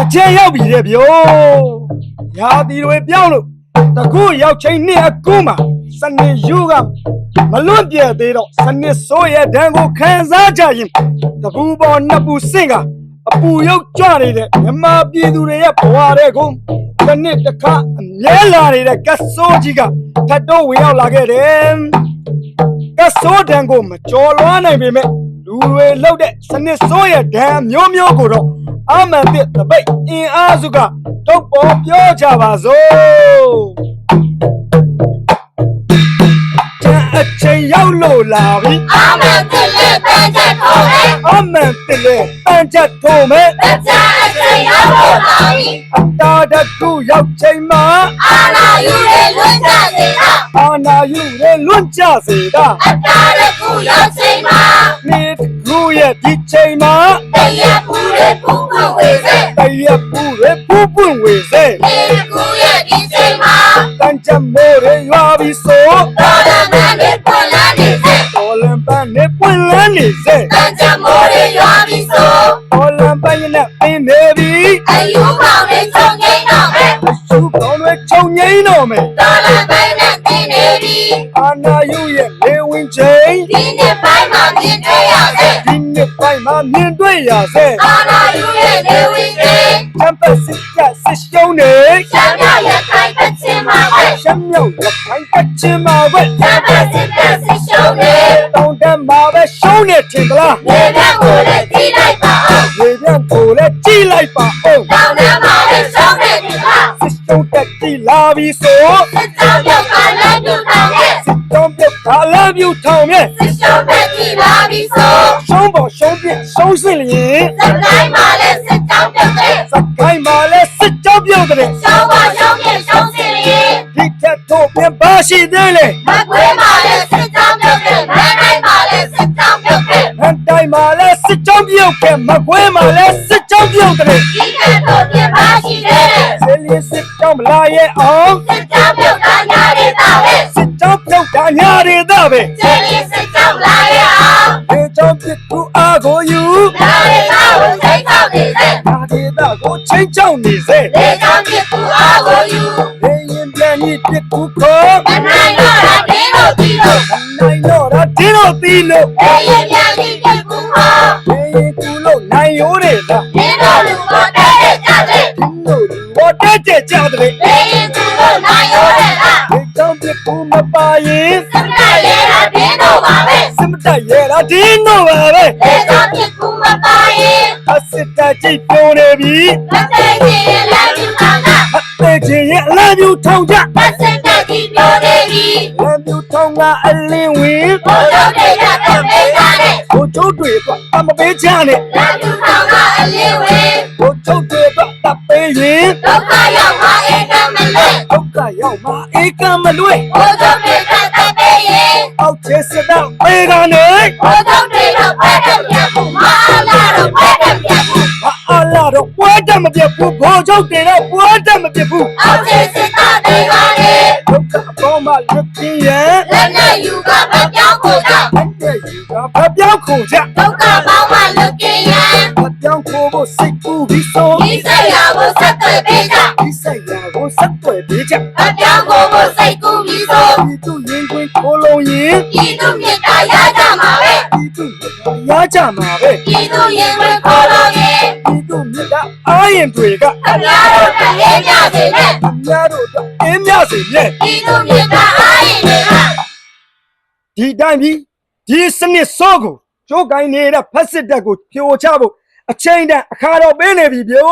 အကျဲရောက်ပြီတဲ့ဗျိုရာတီတွေပြောင်းလို့တကူရောက်ချင်းနှစ်အကူမှာစနေယူကမလွတ်ပြဲသေးတော့စနေဆိုးရဲ့ဒဏ်ကိုခံစားကြရင်တပူပေါ်နှစ်ပူစင့်ကအပူရုပ်ကြွနေတဲ့မြမပြည်သူတွေရဲ့ဘဝတွေကိုတစ်နှစ်တစ်ခါအမြဲလာနေတဲ့ကတ်ဆိုးကြီးကထပ်တော့ဝင်ရောက်လာခဲ့တယ်ကတ်ဆိုးဒဏ်ကိုမကျော်လွှားနိုင်ပေမဲ့ လူတွေလောက်တဲ့စနစ်ဆိုးရဲ့ဒဏ်မျိုးမျိုးကိုတော့အမှန်တစ်တပိတ်အင်အားစုကတော့ပေါ်ပြောကြပါစို့တန်အချိန်ရောက်လို့လာပြီအာမန်တလေပန်းချက်ထိုးမယ်အမှန်တလေပန်းချက်ထုံးမယ်တကြအချိန်ရောက်လို့လာပြီအတားတစ်ခုရောက်ချိန်မှာအာနာယူရဲ့လွတ်ကြစေတာအာနာယူရဲ့လွန့်ကြစေတာအတားတစ်ခုရောက်ချိန်မှာ နေ့တစ်ခုရဲ့ဒီချိန်မှာတရက်ပူရဲ့ပူပူဝေစေတရက်ပူရဲပူပွင့်ဝေစေနေ့တစ်ခုရဲ့ဒီချိန်မှာတန်ချက်မိုးရဲရွာပြီးဆိုတော်ရမန်နဲ့ပေါ်လာနေစေတော်လန်ပန်းနဲ့ပွင့်လန်းနေစေတန်ချမိုးရဲ့ရွာပြီးဆိုတော်လန်ပန်းရဲ့နဲ့ပင်နေပြီအယူပေါင်းနဲ့ချုံငိမ့်တော့မယ်အရှုကောင်းတွေခြုံငိမ့်တော့မယ်တော်ရမန်နဲ့တင်းနေပြီအာနာယူရဲ့လေဝင်ချိန်ဒီနေ့ပိုင်း မှာမြင်တွေ့ရစေဒီနှစ်ပိုင်းမှာမြင်တွေ့ရစေအာနာယူရဲ့နေဝင်စေချမ်းပတ်စစ်ကစစ်ရှုံးနေရှမ်းမြောက်ရခိုင်ပတ်ချင်းမှာပဲရှမ်းမြောက်ရခိုင်ပတ်ချင်းမှာပဲရှမ်းပတ်စစ်တပ်စစ်ရှုံးနေတောင်တန်းမှာပဲရှုံးနေထင်သလားနေဘက်ကိုလည်းကြည့်လိုက်ပါအောင်ရေပြန်ကိုလည်းကြည့်လိုက်ပါဦးတောင်ထဲမှာလည်းရှုံးနေပြီလားစစ်ရှုံးတက်ကြည့်လာပြီဆိုစစ်တောင်းပြောက်ကလည်းပြုတ်တောင်းရဲ့စစ်တောင်းပြုတ်ခါလမ်းပြူထောင်မြဲစစ်ရှုံးတက်ကြည့်လာ ပြီဆိုရှုံးပေါ်ရှုံးပြရှုံးစင်လျင်စကိုင်းမှာလည်းစစ်တောင်းပြုတ်တဲ့စကိုင်းမှာလည်းစစ်ကြောပြုတ်တဲ့ရှုံးပါရှုံးပြရှုံးစီရင်ဒီထက်တော့ပြန်ပါရှိသေးလေမကွေးမှာလည်းစစ်တောင်းပြုတ်တဲ့မန်းတိုင်းမှာလည်းစစ်တောင်းပြုတ်တဲ့ဟန်တိုင်းမှာလည်းစစ်ကြောပြုတ်ခဲ့မကွဲမှာလည်းစစ်ကြောပြုတ်တဲ့ဒီကတော့ပြန်ပါရှိတယ်ဆယ်လီစစ်ကြောမလာရဲ့အောင်စစ်တောင်းပြုတ်တာညာရတာပဲစစ်ကြောပြုတ်တာညာရတဲ့ပဲ စ်သူအားကိုယူနာရတာကိုစိတ်ကောက်နေစေဒါဒေတာကိုချင်းချောင်းနေစေလေကြောင့်ဖြစ်သူအားကိုယူလေရင်ပြန်ပြီးပြစ်ကူခေါ်အနိုင်တော့တာဒင်းတို့ဒီလိုနိုင်တော့တာဒီလိုသီးလို့လေရင်ပြန်ပြီးဖြစ်ကူဟောလေရင်ကူလို့နိုင်ရိုးတယ်လားဒင်းတို့လူကိုတဲ့တဲ့ကြတဲ့ဒီလိုဘောတက်ကြကြတယ်လေရင်ကူလို့နိုင်ရောတဲ့လားဒီကြောင့်ပြစ်ကူမပါရင်စမတရဲတာဒင်းတို့ပါပဲစမတရဲတာ ဒီလိုပါပဲလေကြောင့်ဖြစ်ကူမပါရင်အစစ်တကြိတ်ပြောနေပြီမသိရင်လည်းဒီမှာကအသေးချင်းရဲ့အလားမျိုးထောင်ကြမစတဲ့ဒီပြောနေပြီလမ်းမျိုးထောင်ကအလင်းဝင်ဘုရားတွေရတဲ့မေးတာနဲ့ဘိုးချုပ်တွေကအမပေးချနဲ့လမ်းသူဆောင်ကအလင်းဝင်ဘိုးချုပ်တွေကတပ်ပေးရင်ဒုက္ခရောက်မှအေကမလဲဒုက္ခရောက်မှအေကံမလွဲ့ဘုရားတွေကတပ်ပေးရင် အောက်ချေစတော့ပေကနေဘုရားတွေတော့ဖတ်တယ်ပြန်ဖို့မအားလာတော့ဖတ်တယ်ပြန်ဖို့မအားလာတော့ပွဲတတ်မပြတ်ဘူးဘိုးချုပ်တွေတော့ပွဲတတ်မပြတ်ဘူးအောက်ခြေစစ်သားတွေပါလေဒုက္ခအပေါ်မှာလွတ်ပြင်းရဲ့လက်နဲ့ယူကမပြောင်းဖို့ကြောင့်အဲ့ဒီယူကဖပြောင်းခုကြဒုက္ခပေါင်းမှလွတ်ကင်းရန်ဖပြောင်းခုဖို့စိတ်ကူးပြီးဆိုဒီစိတ်ရာကိုဆက်သွယ်ပေးကြဒီစိတ်ရာကိုဆက်သွယ်ပေးကြအပြောင်း ရကြမှာပဲဒီသူရင်ဝင်ခေါ်လို့ရင်ဒီသူမြတ်တာအားရင်တွေကအများတို့တည်းရကြစေနဲ့အများတို့အတွက်အင်းမြစေရဲ့ဒီသူမြတ်တာအားရင်တွေကဒီတိုင်းပြီးဒီစနစ်စောကိုကျိုးကိုင်းနေတဲ့ဖက်စစ်တပ်ကိုဖြိုချဖို့အချိန်တန်အခါတော့ပေးနေပြီဗျို့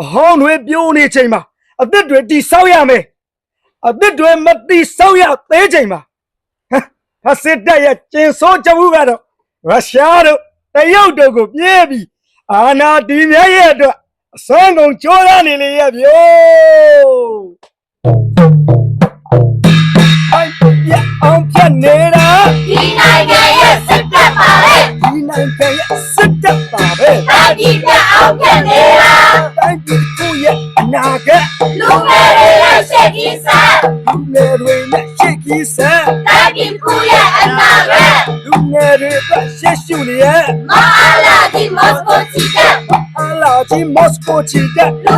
အဟောင်းတွေပြိုးနေချိန်မှာအသစ်တွေတိဆောက်ရမယ်အသစ်တွေမတိဆောက်ရသေးချိန်မှာဟမ်ဖက်စစ်တပ်ရဲ့ကျင်ဆိုးကြမှုကတော့ ရုရှားတို့တရုတ်တို့ကိုပြေးပြီးအာနာတီမြဲရဲ့အတွက်အစွမ်းကုန်ကြိုးရနေလေရဲ့ဗျို့အိုက်ပြအောင်ဖြတ်နေတာဒီနိုင်ငံရဲ့စစ်တပ်ပါပဲဒီနိုင်ငံရဲ့စစ်တပ်ပါပဲတိုင်းပြည်ပြအောင်ပြန်နေတာတိုင်းပြည်ကိုရဲ့အနာဂတ်လူငယ်တွေရဲ့ရှေ့ကြီးစားလူငယ်တွေနဲ့ရှေ့ကြီးစံတိုင်းပြည်ကို ရဲ့အနာဂတ်လူ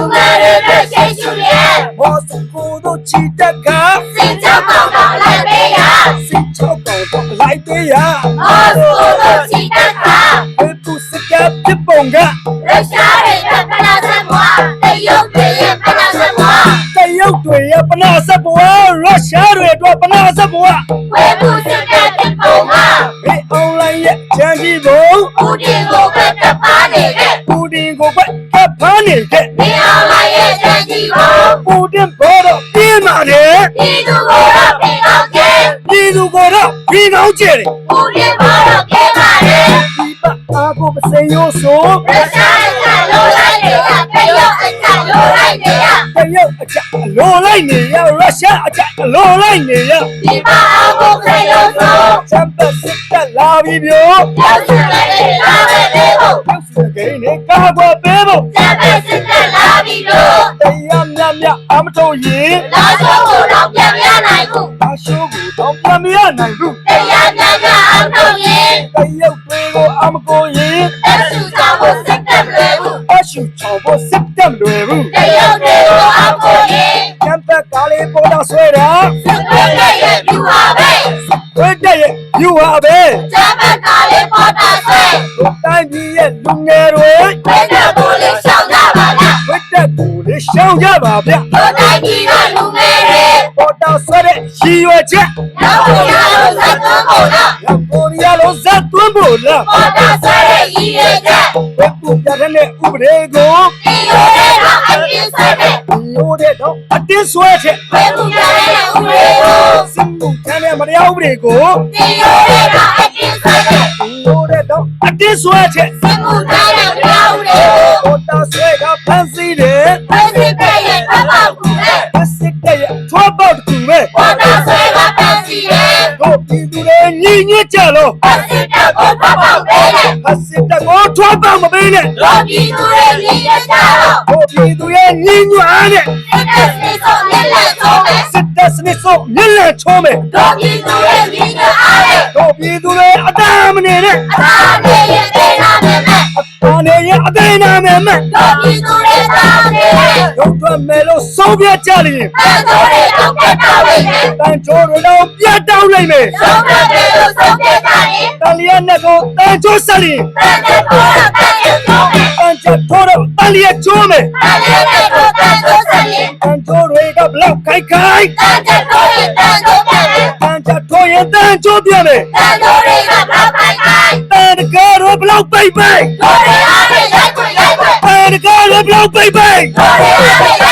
ပ်ဖမ်းနေတဲ့နေအောင်လိုက်ရဲ့တန်ကြီးကိုပူတင်ဘောတော့ပြင်းပါတယ်ဒီသူကိုတော့ပြင်အောင်ကျဲပြည်သူကတော့ပြီးကောင်းကျတယ်ဦးတင်ကိုတော့ကျဲပါတယ်ဒီပအားကိုပစိန်ရိုးဆိုရုရှားကလိုလိုက်နေရတရုတ်အချက်လိုလိုက်နေရတရုတ်အချက်အလိုလိုက်နေရရုရှားအချက်အလိုလိုက်နေရဒီပါအောင်ကိုခရုံဆိုချမ်ပစစ်တက်လာပြီဗျိုရောက်စတဲ့လာပဲလေးကိုရုပ်စကိန်းနဲ့ကာကွယ်ပေးဖို့ မြတ်အမထုတ်ရင်လာချိုးကိုတော့ပြန်ရနိုင်ဘူးအရှိုးကိုတော့ပြမရနိုင်ဘူးတရားမြတ်ကအောင်တော့ရင်တရုတ်တွေကိုအမကိုရင်တက်စုဆောင်ကိုစစ်တဲ့လွယ်ဘူးအရှုချောင်းဖို့စစ်တက်လွယ်ဘူးတရုတ်တွေကိုအောင်ကိုရင်ချမ်ပကားလေးပေါ်တော့ဆွဲတာစစ်တဲ့ရဲ့ပြူပါပဲဝဲတဲ့ရဲ့ယူဟာပဲစက်ပဲကားလေးပေါ်တာဆွဲတိုင်းပြည်ရဲ့လူငယ်တွေ ရှောင်ကြပါဗျတို့တိုင်းပြည်ကလူငယ်တွေပေါ်တော့ဆွဲတဲ့ရည်ရွယ်ချက်နောက်ကိုရလို့စက်သွန်းဖို့လားရောက်ပေါ်ရလို့ဇတ်သွင်းဖို့လားပေါ်တာဆွဲတဲ့ရည်ရွယ်ချက်ဘယ်ပူပြတဲ့ဥပဒေကိုဒီလိုတဲ့တော့အပြင်းဆွဲတဲ့လို့တဲ့တော့အတင်းဆွဲချက်ဝေမှုကြတဲ့ဥပဒေကိုစစ်မှုထမ်းတဲ့မတရားဥပဒေကိုဒီလိုတဲ့တော့အပြင်းဆွဲတဲ့လို့တဲ့တော့အတင်းဆွဲချက်စစ်မှုထမ်းတဲ့တရားဥပဒေကိုပေါ်တော့ဆွဲ တို့ပြည်သူတွေညီညွတ်ကြလို့ဝေစစ်တဲ့ကိုဖတ်ပေါက်ပေးတဲ့အစစ်တကောထွားပေါက်မပေးနဲ့တို့ပြည်သူတွေရည်ရွယ်ကြတော့တို့ပြည်သူရဲ့ညီညွတ်အားနဲ့စစ်တဲ့စစ်ဆုံးလက်လက်ဆုံးပဲစစ်တပ်စနစ်ဆိုမြင့်လန့်ချုံးမယ်တို့ပြည်သူတွေရည်ရွယ်အားတဲ့တို့ပြည်သူတွေအတားမနေနဲ့အသာနေရဲ့ဒေနာမဲ့မဲ့အာနေရင်အသေးနာမယ်မဲ့တို့ပြည်သူတွေသာနေတဲ့ရုပ်ထွက်မယ်လို့ဆုံးဖြတ်ကြလိမ့်ရင်တန်တို့တွေတော့ပြတ်တော့လိမ့်မယ်တန်ချိုးတွေတော့ပြ တ်တောက်လိုက်မယ်ဆုံးဖြတ်တယ်လို့ဆုံးဖြတ်ကြရင်တန်လျက်နဲ့ကိုတန်ချိုးဆက်လိမ့်တန်တဲ့ပေါ်တော့တန်ရုံဆုံးမယ်တန်ချက်ထိုးတော့တန်လျက်ချိုးမယ်တန်တဲ့တဲ့ကိုတန်တို့ဆက်ရင်တန်ချိုးတွေကဘလောက်ခိုက်ခိုက်တန်တဲ့တို့ရဲ့တန်တို့ပြန်တယ်တန်ချက်ထိုးရင်တန်ချိုးပြမယ်တန်တို့တွေကဘာပိုင်ပိုင်တန်တကားတော့ဘလောက်ပိတ်ပိတ်တို့တွေအားနဲ့ရိုက်ခွင့်ရိုက်ခွင့်တန်တကားတော့ဘလောက်ပိတ်ပိတ်တို့တွေအားနဲ့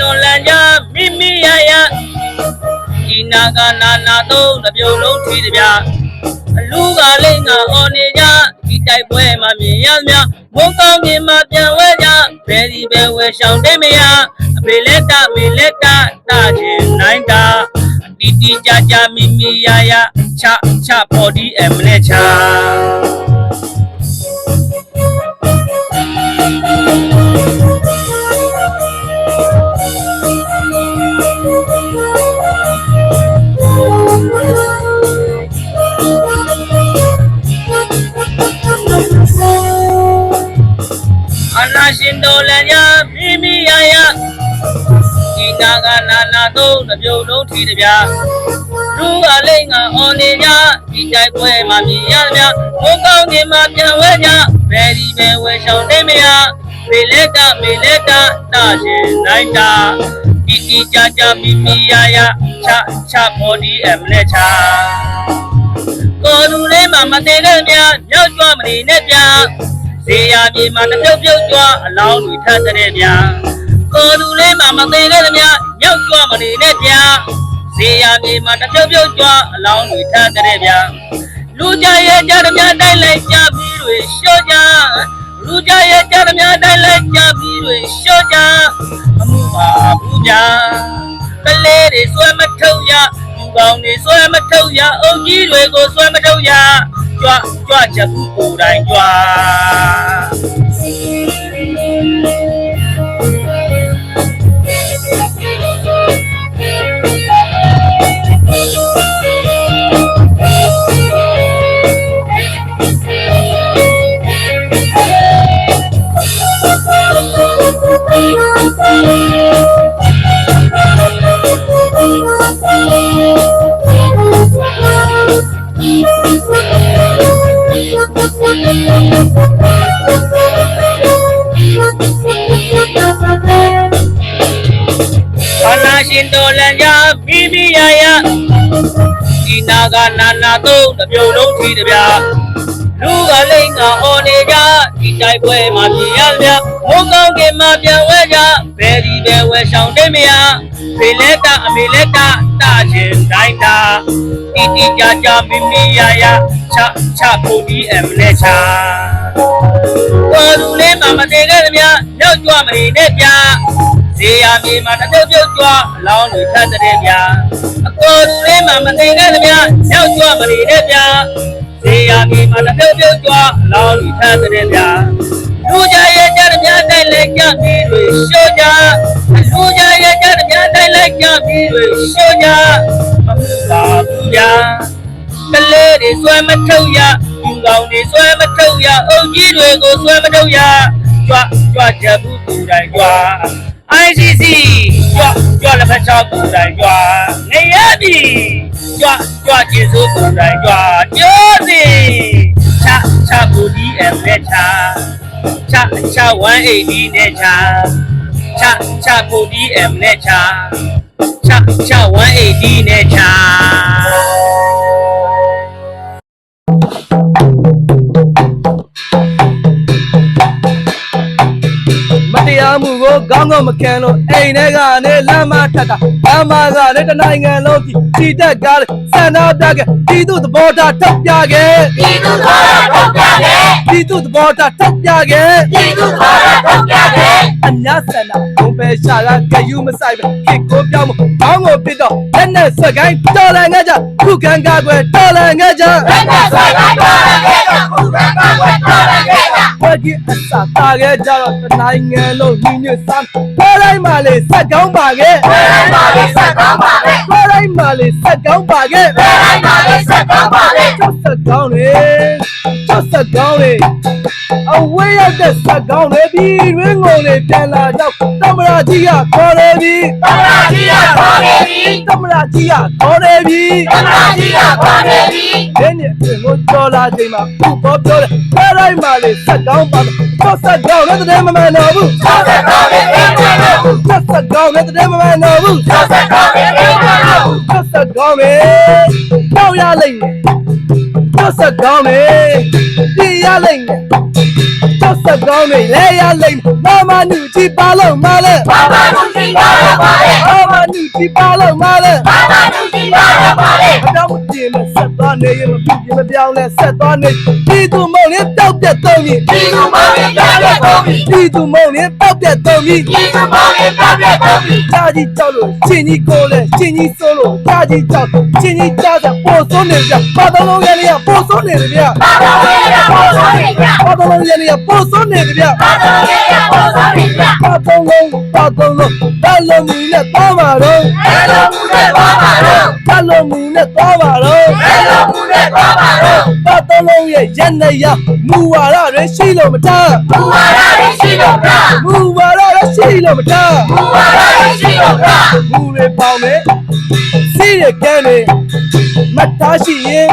နာရှင်တော်လန်ကြမိမိရရဒီနာကနာနာသုံးတစ်ပြုံလုံးထွေးတပြအလူကလေးငါအော်နေကြဒီတိုက်ပွဲမှာမြင်ရမြမုန်းကောင်းခြင်းမှာပြန်ဝဲကြဘယ်ဒီပဲဝဲရှောင်းတဲ့မရအမေလက်တမေလက်တတာခြင်းနိုင်တာတီတီကြကြမိမိရရချချပေါ်ဒီအမနဲ့ချာ တော်လည်းညာမိမိရရဒီနာကနာနာသုံးတစ်ပြုံလုံးထီတပြလူကလေးငါအော်နေကြဒီတိုက်ပွဲမှာမြင်ရမြဘုံကောင်းခြင်းမှာပြန်ဝဲကြဘယ်ဒီပဲဝဲရှောင်းနေမရမေလက်တမေလက်တတာရှင်နိုင်တာတီတီကြကြမိမိရရချချဘော်ဒီအမနဲ့ချာကိုယ်လူလေးမှာမသေးတဲ့မြမြောက်ကြွမနေနဲ့ပြ ဇေယျမြေမှာတစ်ပြုတ်ပြုတ်ကြွအလောင်းတွေထပ်တဲ့ဗျာကိုလူလေးမှာမသေးတဲ့ဗျာမြောက်ကြွမနေနဲ့ဗျာဇေယျမြေမှာတစ်ပြုတ်ပြုတ်ကြွအလောင်းတွေထပ်တဲ့ဗျာလူကြရဲ့ကြတဲ့များတိုင်းလိုက်ကြပြီးတွေရှော့ကြလူကြရဲ့ကြတဲ့များတိုင်းလိုက်ကြပြီးတွေရှော့ကြအမှုပါဘူးဗျာကလေးတွေဆွဲမထုတ်ရလူကောင်းတွေဆွဲမထုတ်ရအုပ်ကြီးတွေကိုဆွဲမထုတ်ရ ကြွကြွချက်ဘူးကိုယ်တိုင်ကြွ ဒီနာကနာနာသုံးတစ်ပြုံလုံးထီတဗျာလူကလိမ့်ကအော်နေကြဒီတိုက်ပွဲမှာပြင်ရဗျာမုန်းကောင်းကင်မှာပြန်ဝဲကြဘယ်ဒီပဲဝဲဆောင်တဲ့မရဖေလက်တာအမေလက်တာတာချင်းတိုင်းတာတီတီကြကြမိမိရရချချဖို့ဒီအမနဲ့ချာတော်လူလေးမှာမတည်ခဲ့သမျှရောက်ကြွမနေနဲ့ဗျာ ဇေယျမြေမှာတစ်ပြုတ်ပြုတ်ကြွအလောင်းတွေထပ်တဲ့ဗျာအကိုလူလေးမှာမသိခဲ့တဲ့ဗျာရောက်ကြွမနေတဲ့ဗျာဇေယျမြေမှာတစ်ပြုတ်ပြုတ်ကြွအလောင်းတွေထပ်တဲ့ဗျာလူကြရဲ့ကြတဲ့ဗျာတိုက်လိုက်ကြပြီးတွေရှိုးကြလူကြရဲ့ကြတဲ့ဗျာတိုက်လိုက်ကြပြီးတွေရှိုးကြမမှုပါဘူးဗျာကလေးတွေဆွဲမထုတ်ရလူကောင်းတွေဆွဲမထုတ်ရအုပ်ကြီးတွေကိုဆွဲမထုတ်ရကြွကြွချက်ဘူးကိုယ်တိုင်ကြွ ICC ကြွကြွလက်ဖက်ချောက်ကိုယ်တိုင်ကြွနေရပြီကြွကြွကျေစိုးကိုယ်တိုင်ကြွကျောစီချချဘူဒီအမ်နဲ့ချချချ180နဲ့ချချချဘူဒီအမ်နဲ့ချချချ180နဲ့ချ မတရားမှုကိုကောင်းကောင်းမခံလို့အိမ်ထဲကနေလမ်းမထက်ကလမ်းမကလည်းတနိုင်ငံလုံးကြည့်ချီတက်ကားလေစန္ဒပြခဲ့ပြည်သူသဘောထားထုတ်ပြခဲ့ဒီသူတော်ရထုတ်ပြတယ်ပြည်သူသဘောထားထုတ်ပြခဲ့ဒီသူတော်ရထုတ်ပြတယ်အညာစန္ဒဘုံပဲရှာကဂယူမဆိုင်ပဲခေကိုပြောင်းမဘောင်းကိုပစ်တော့လက်နဲ့ဆွဲကိုင်းတော်လန်ငါကြခုခံကားကွယ်တော်လန်ငါကြဘယ်နဲ့ဆိုင်တိုင်းတော်ရခဲ့တာခုကကဝဲတော်ရခဲ့တာ ဘက်ကြီးအစာတာခဲ့ကြတော့တနိုင်ငံလုံးညီညွတ်စမ်းဖော်တိုင်းမှာလေစက်ကောင်းပါခဲ့ဘယ်တိုင်းမှာလဲဆက်ကောင်းပါလဲဖော်တိုင်းမှာလေစက်ကောင်းပါခဲ့ဘယ်တိုင်းမှာလဲဆက်ကောင်းပါလဲချက်စက်ကောင်းလေ ချက်စက်ကောင်းလေအဝေးရောက်တဲ့စက်ကောင်းလေပြီးရင်းငုံလေပြန်လာတော့တမရာကြီးကခေါ်လေပြီသမရာကြီးရခေါ်နေပြီတမရာကြီးကခေါ်လေပြီသမရာကြီးရခေါ်နေပြီဒင်းနဲ့ပြင်ကိုကြော်လာချိန်မှာသူ့ဘောပြောတယ်ဖော်တိုင်းမှာလေစက်ကောင်းပါတော့စက်ကောင်းတဲ့တဲ့မမှန်တော့ဘူးဆက်ဆက်ကောင်းနေပြီနော်ချက်စက်ကောင်းတဲ့တဲ့မမှန်တော့ဘူးဆက်ဆက်ကောင်းနေပြီနော်ချက်စက်ကောင်းမယ်ပေါ့ရလိမ့်မယ်ချက်စက်ကောင်းမယ်ပြ ရလိမ့်မယ်ချက်စက်ကောင်းမယ်လဲရလိမ့်မယ်မမနူကြည့်ပါလို့မလဲဘာမှမသိပါရပါလေမမနူကြည့်ပါလို့မလဲဘာမှမသိပါရပါလေ အတော့မကြည့်မဆက်သွားနေရမပြပြမပြောင်းလဲဆက်သွားနေဒီသူမုံလေးတောက်ပြတ်သုံးပြီဒီသူမောင်ရင်ပြပြကုန်ပြီဒီသူမုံလေးတောက်ပြတ်သုံးပြီဒီသူမောင်ရင်ပြပြကုန်ပြီကြာကြီးကြောက်လို့ချင်းကြီးကိုလဲချင်းကြီးစိုးလို့ကြာကြီးကြောက်ချင်းကြီးကြောက်တဲ့ပို့စိုးနေကြပါတော်လုံးရလေးကပို့စိုးနေတယ်ဗျဘာသာရေးရပေါ်ဆုံးနေကြပါတော်လုံးရလေးကပို့စိုးနေတယ်ဗျဘာသာရေးရပေါ်ဆုံးနေကြပါတော်လုံးပါတော်လုံးတလုံးမူနဲ့သွားပါတော့ဘယ်လိုမှုနဲ့သွားပါတော့တလုံးမူနဲ့သွား ပါတော်လုံးရဲ့ရနေရမူဝါဒတွေရှိလို့မထားဘူဝါဒရရှိတော့ကမူဝါဒတွေရှိလို့မထားဘူဝါဒရရှိတော့ကမူတွေပေါင်းနေစီးရကန်းနေမတ်သားရှိရင်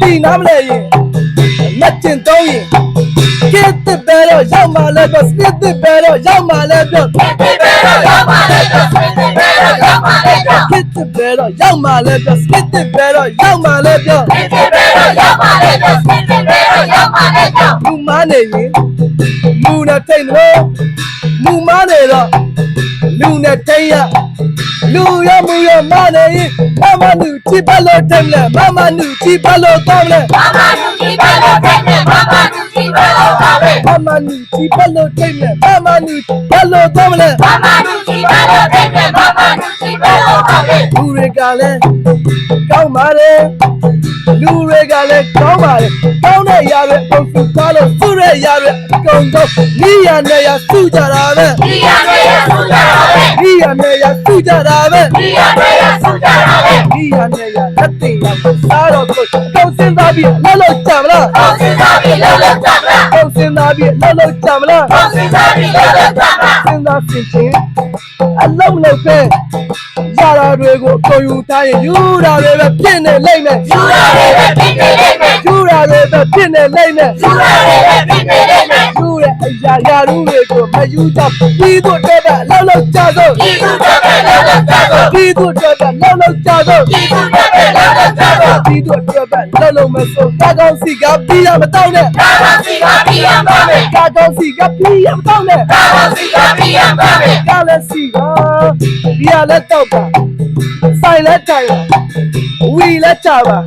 ဒီနားမလဲရင်လက်ကျင်တော့ရင်ကစ်တဲ့ဘဲတော့ရောက်မှလဲတော့စနစ်တဲ့ဘဲတော့ရောက်မှလဲတော့ဒီဘယ်တော့ရောက်ပါလဲတော့ဒီဘယ်တော့ရောက်ပါလဲတော့ကစ်တဲ့ဘဲတော့ရောက်မှလဲတော့စနစ်တဲ့ဘဲတော့ရောက်မှလဲတော့ဒီဘယ် တော့ရောက်ပါလဲတော့ဒီဘယ်တော့ရောက်ပါလဲတော့မူမနေရင်မူနဲ့ထိန်တော့မူမနေတော့လူနဲ့ထိန်ရလူရမူရမနေရင်မမနူချိပါလို့တယ်လဲမမနူချိပါလို့တော့လဲဘာမှမသိပါလို့တဲ့ဘာမှမသိပါ လို့ပါပဲမမနူချိပါလို့တယ်လဲမမနူဘာလို့တော့လဲဘာမှမသိပါလို့တဲ့ဘာမှမသိဘယ်လိုပါလဲလူတွေကလည်းကောင်းပါတယ်လူတွေကလည်းကောင်းပါတယ်ကောင်းတဲ့ຢာတွေအကုန်စုကားလို့စုတဲ့ຢာတွေအကုန်တော့မိရနဲ့ရစုကြတာပဲဒီရနေရဆူကြတာပဲမိရနဲ့ရစုကြတာပဲဒီရနေရဆူကြတာပဲမိရနဲ့ရလက်သိရောက်စားတော့ကိုအကုန်စဉ်းစားပြီးလှလို့ကြမလားပေါင်းစင်သားပြီးလောလောကြမလားအကုန်စဉ်းစားပြီးလှလို့ကြမလားပေါင်းစင်သားပြီးလောလောကြမလားစဉ်းစားဆင်ချင်းအလုံးမလုံးပဲရတာတွေကိုအကုန်ယူထားရင်ယူတာတွေပဲဖြစ်နေလိမ့်မယ်ယူရတဲ့ပဲဖြစ်နေလိမ့်မယ်ယူတာတွေပဲဖြစ်နေလိမ့်မယ်ယူရတဲ့ပဲဖြစ်နေလိမ့်မယ်ယူတဲ့အရာရာလူတွေကိုမယူကြပြီးတော့တဲ့ပဲလှလို့ကြဆုံးဒီသူတို့ပဲလောလောကြတော့ပြီးတော့တဲ့ပဲလှလို့ကြဆုံးဒီသူတို့ပဲလောလောကြတော့ပြီးတော့တဲ့ပဲ လှလို့မဆုံးကာကောင်းစီကပြီးရမတော့နဲ့ဒါမှစီကပြီးရပါမယ်ကာကောင်းစီကပြီးရမတော့နဲ့ဒါမှစီကပြီးရပါမယ်ကလည်းစီကဒီရလည်းတော့ပါဆို င်လည်းတိုင်ပါဝီလည်းချပါ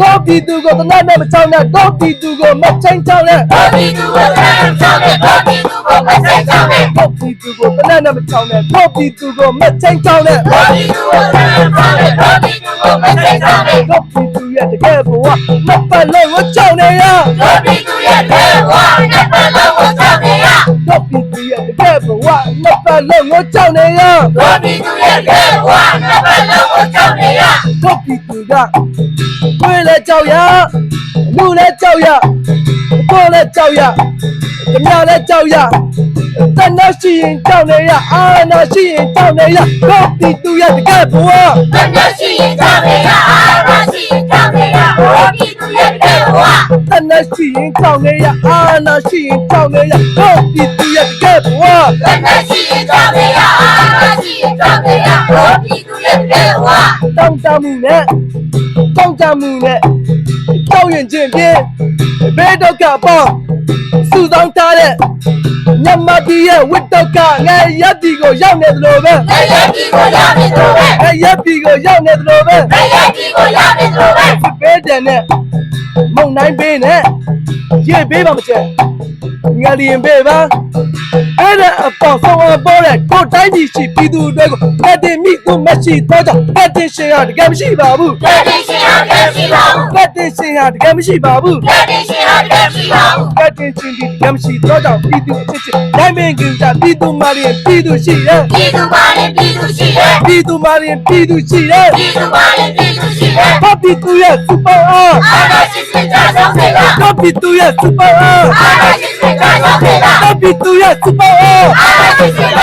တော့ပြီးသူကိုတနတ်နဲ့မချောင်းနဲ့တော့ပြီးသူကိုမချင်းချောင်းနဲ့ဘာဒီသူကိုတန်းချောင်းနဲ့ဘာဒီသူကိုမဆိုင်ချောင်းနဲ့တော့ပြီးသူကိုတနတ်နဲ့မချောင်းနဲ့တော့ပြီးသူကိုမချင်းချောင်းနဲ့ဘာဒီသူကိုတန်းချောင်းနဲ့ဘာဒီသူကိုမဆိုင်ချောင်းနဲ့တော့ပြီးသူရဲ့တကယ်ဘဝမပတ်လုံးကိုချောင်းနေရဘာဒီသူရဲ့လေဝါနဲ့ပတ်လုံးကိုချောင်းနေရ တော့ပြီးသူရဲ့တကယ်ဘဝမပတ်လုံးကိုချောင်းနေရဘာဒီသူရဲ့လေဝါနဲ့ပတ်လုံးကိုချောင်းနေရတော့ပြီးသူကကိုယ်လည်းကြောက်ရလူလည်းကြောက်ရကိုယ်လည်းကြောက်ရကြမြလည်းကြောက်ရတဏှာရှိရင်ကြောက်နေရအာနာရှိရင်ကြောက်နေရတော့ပြီးသူရဲ့တကယ်ဘဝတန်းရှိရင်ချောင်းနေရအာမရှိရင်ချောင်းနေရဘာဒီသူရဲ့ လေဝါတဏှာရှိရင်ကြောက်နေရအာနာရှိရင်ကြောက်နေရတော့ပြီးသူရဲ့တကယ်ဘဝတန်းရှိရင်ချောင်းနေရအာမရှိရင်ချောင်းနေရဘာဒီသူရဲ့လေဝါ တောင်းတမှုနဲ့တောင်းတမှုနဲ့ကြောက်ရင်ချင်းဖြင့်ဘယ်တော့ကပေါ့စူဆောင်းထားတဲ့ညမတီရဲ့ဝတ်တော့ကငယ်ရက်ဒီကိုရောက်နေသလိုပဲလေရဒီကိုရပြီတို့ပဲငယ်ရက်ဒီကိုရောက်နေသလိုပဲလေရဒီကိုရပြီတို့ပဲဘဲတန်နဲ့မုံနိုင်ပေးနဲ့ရေပေးပါမချဲငါလျင်ပေးပါအဲ့ဒါအပေါ်ဆုံးအပေါ်တဲ့ကိုတိုင်းပြည်ရှိပြည်သူတွေကို အတင်မိသူမရှိတော့ကြောင့်အတင်ရှင်ရတကယ်မရှိပါဘူးလေဒီရှင်ဟာကဲရှိပါဦးအတင်ရှင်ရတကယ်မရှိပါဘူးလေဒီရှင်ဟာကဲရှိပါဦးအတင်ရှင်ဒီတကယ်မရှိတော့ကြောင့်ပြည်သူအစ်စ်တိုင်းမင်းကကြပြည်သူမာရင်ပြည်သူရှိတယ်ပြည်သူပါရင်ပြည်သူရှိတယ်ပြည်သူမာရင်ပြည်သူရှိတယ်ပြည်သူပါရင်ပြည်သူရှိတယ်ဘာပြည်သူရဲ့စူပါအားအာနာရှိစကြဆောင်နေလားဘာပြည်သူရဲ့စူပါအားအာနာရှိစကြဆောင်နေလားဘာပြည်သူရဲ့စူပါအားအာနာရှိစကြ